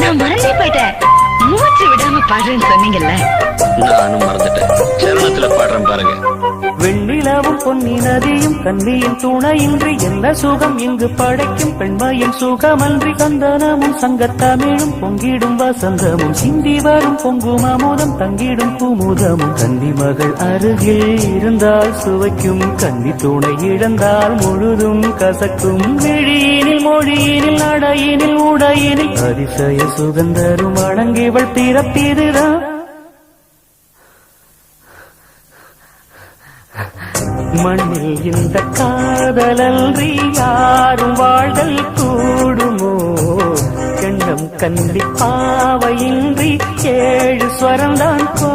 நான் மறந்தே போயிட்டேன். மூச்சு விடாம பாடுறேன்னு சொன்னீங்கல்ல? நானும் மறந்துட்டேன். சரணத்துல பாடுறேன் பாருங்க. வெண்ணிலவும் பொன்னி நதியும் கண்ணியின் துணையின்றி என்ன சுகம் இங்கு படைக்கும்? பெண்மையின் சுகமன்றி கந்தனமும் சங்கத்தமிழும் பொங்கிடும் வசந்தமும் சிந்தி வரும் பொங்கும் அமுதம் தங்கிடும் குமுதமும். கன்னி மகள் அருகில் இருந்தால் சுவைக்கும் கன்னி துணை இழந்தால் முழுதும் கசக்கும். விழியினில் மொழியினில் நடையினில் உடையினில். அதிசய சுகந்தரும் அடங்கிவள் பிறப்பிதுதான் மண்ணில் இந்த காதலன்றி யாரும் வாழ்தல் கூடுமோ? எண்ணம் கண்டி பாவையின்றி ஏழு ஸ்வரம்தான் கோ